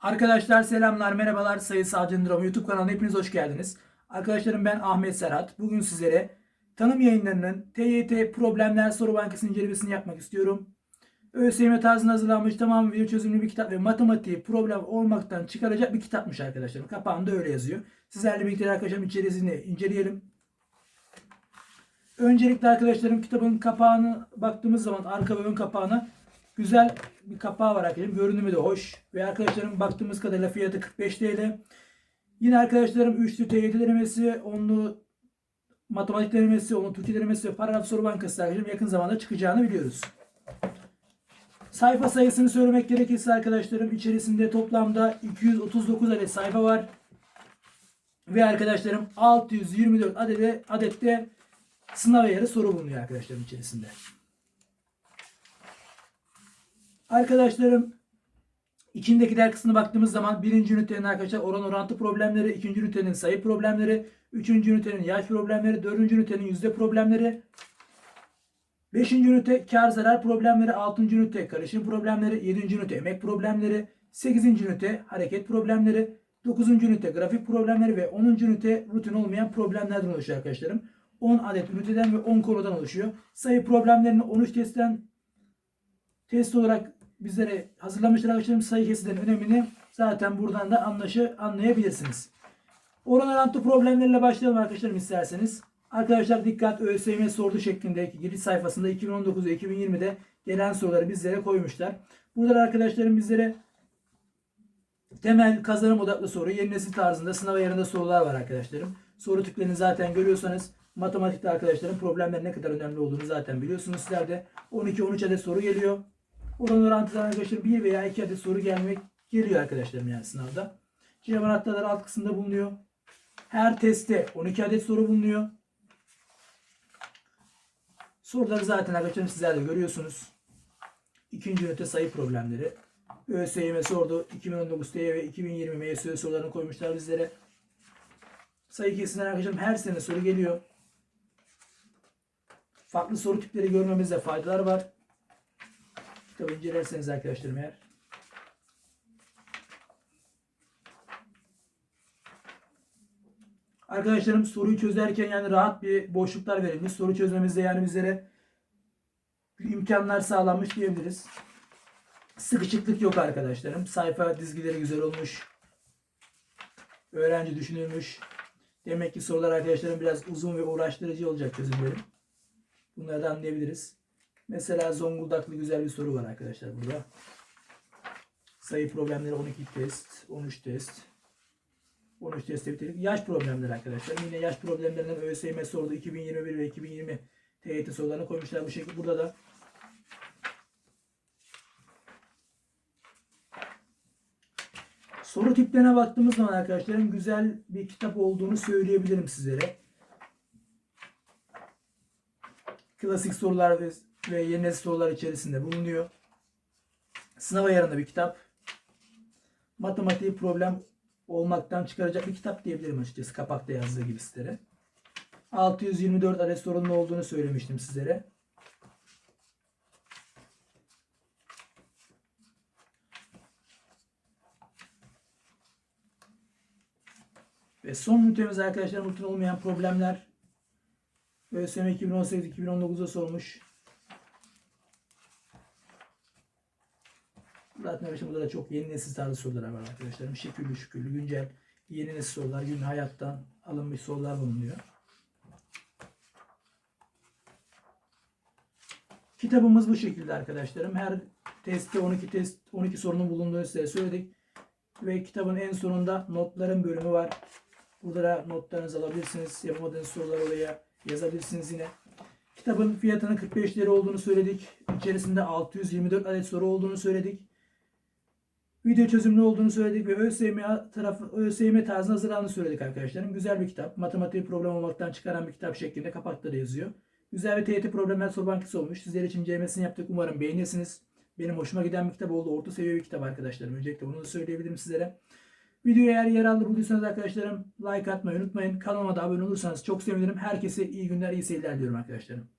Arkadaşlar selamlar, merhabalar. Sayı Savcı Drama YouTube kanalına hepiniz hoş geldiniz. Arkadaşlarım ben Ahmet Serhat. Bugün sizlere tanım yayınlarının TYT Problemler Soru Bankası incelemesini yapmak istiyorum. ÖSYM tarzında hazırlanmış tamam video çözümlü bir kitap ve matematiği problem olmaktan çıkaracak bir kitapmış arkadaşlarım. Kapağında öyle yazıyor. Sizlerle birlikte arkadaşlarım içerisini inceleyelim. Öncelikle arkadaşlarım kitabın kapağını baktığımız zaman arka ve ön kapağına güzel bir kapağı var arkadaşlarım. Görünümü de hoş. Ve arkadaşlarım baktığımız kadarıyla fiyatı 45 TL. Yine arkadaşlarım üçlü TYT denemesi, onlu matematik denemesi, onlu Türkçe denemesi ve paragraf soru bankası arkadaşlarım yakın zamanda çıkacağını biliyoruz. Sayfa sayısını söylemek gerekirse arkadaşlarım içerisinde toplamda 239 adet sayfa var. Ve arkadaşlarım 624 adede, adette sınav ayarı soru bulunuyor arkadaşlarım içerisinde. Arkadaşlarım içindeki der kısmına baktığımız zaman birinci ünitenin arkadaşlar oran orantı problemleri, ikinci ünitenin sayı problemleri, üçüncü ünitenin yaş problemleri, dördüncü ünitenin yüzde problemleri, beşinci ünite kar zarar problemleri, altıncı ünite karışım problemleri, yedinci ünite emek problemleri, sekizinci ünite hareket problemleri, dokuzuncu ünite grafik problemleri ve onuncu ünite rutin olmayan problemlerden oluşuyor arkadaşlarım. 10 adet üniteden ve 10 konudan oluşuyor. Sayı problemlerini 13 testten test olarak bizlere hazırlamışlar arkadaşlarım. Sayı kesitlerin önemini zaten buradan da anlaşı anlayabilirsiniz. Oran orantı problemleriyle başlayalım arkadaşlarım isterseniz. Arkadaşlar dikkat ÖSYM sordu şeklindeki giriş sayfasında 2019 ve 2020'de gelen soruları bizlere koymuşlar. Burada arkadaşlarım bizlere temel kazanım odaklı soru, yeni nesil tarzında sınav ayarında sorular var arkadaşlarım. Soru tiplerini zaten görüyorsanız matematikte arkadaşlarım problemlerin ne kadar önemli olduğunu zaten biliyorsunuz sizler de. 12-13 adet soru geliyor. Oran orantıdan arkadaşlar 1 veya 2 adet soru gelmek geliyor arkadaşlarım yani sınavda. Cevap anahtarları alt kısımda bulunuyor. Her testte 12 adet soru bulunuyor. Soruları zaten arkadaşlarım sizler de görüyorsunuz. İkinci ünite sayı problemleri. ÖSYM sordu. 2019 TY ve 2020 MSÖ sorularını koymuşlar bizlere. Sayı kesilen arkadaşlarım her sene soru geliyor. Farklı soru tipleri görmemizde faydalar var. Kitabı incelerseniz arkadaşlarım eğer. Arkadaşlarım soruyu çözerken yani rahat bir boşluklar verilmiş. Soru çözmemizde yani bizlere imkanlar sağlanmış diyebiliriz. Sıkışıklık yok arkadaşlarım. Sayfa dizgileri güzel olmuş. Öğrenci düşünülmüş. Demek ki sorular arkadaşlarım biraz uzun ve uğraştırıcı olacak çözümlerim. Bunları da anlayabiliriz. Mesela Zonguldaklı güzel bir soru var arkadaşlar burada. Sayı problemleri 12 test, 13 test. 13 test bitirdik. Yaş problemleri arkadaşlar. Yine yaş problemlerinden ÖSYM sordu. 2021 ve 2020 TYT sorularını koymuşlar bu şekilde. Burada da Soru tiplerine baktığımız zaman arkadaşlarım güzel bir kitap olduğunu söyleyebilirim sizlere. Klasik sorular ve yeni nesil sorular içerisinde bulunuyor. Sınav ayarında bir kitap. Matematiği problem olmaktan çıkaracak bir kitap diyebilirim açıkçası. Kapakta yazdığı gibi sizlere. 624 adet sorunun olduğunu söylemiştim sizlere. Ve son ünitemiz arkadaşlar rutin olmayan problemler. ÖSYM 2018-2019'da sormuş. Zaten arkadaşlar burada da çok yeni nesil tarzı sorular var arkadaşlarım. Şekillü şükürlü güncel yeni nesil sorular, gün hayattan alınmış sorular bulunuyor. Kitabımız bu şekilde arkadaşlarım. Her testte 12 test 12 sorunun bulunduğunu size söyledik. Ve kitabın en sonunda notların bölümü var. Burada da notlarınızı alabilirsiniz. Yapamadığınız sorular oraya yazabilirsiniz yine. Kitabın fiyatının 45 lira olduğunu söyledik. İçerisinde 624 adet soru olduğunu söyledik. Video çözümlü olduğunu söyledik ve ÖSYM tarafı ÖSYM tarzında hazırlandığını söyledik arkadaşlarım. Güzel bir kitap. Matematik problem olmaktan çıkaran bir kitap şeklinde kapakta da yazıyor. Güzel bir TYT problemler soru bankası olmuş. Sizler için incelemesini yaptık. Umarım beğenirsiniz. Benim hoşuma giden bir kitap oldu. Orta seviye bir kitap arkadaşlarım. Öncelikle bunu da söyleyebilirim sizlere. Videoya eğer yer aldı bulduysanız arkadaşlarım like atmayı unutmayın. Kanalıma da abone olursanız çok sevinirim. Herkese iyi günler, iyi seyirler diliyorum arkadaşlarım.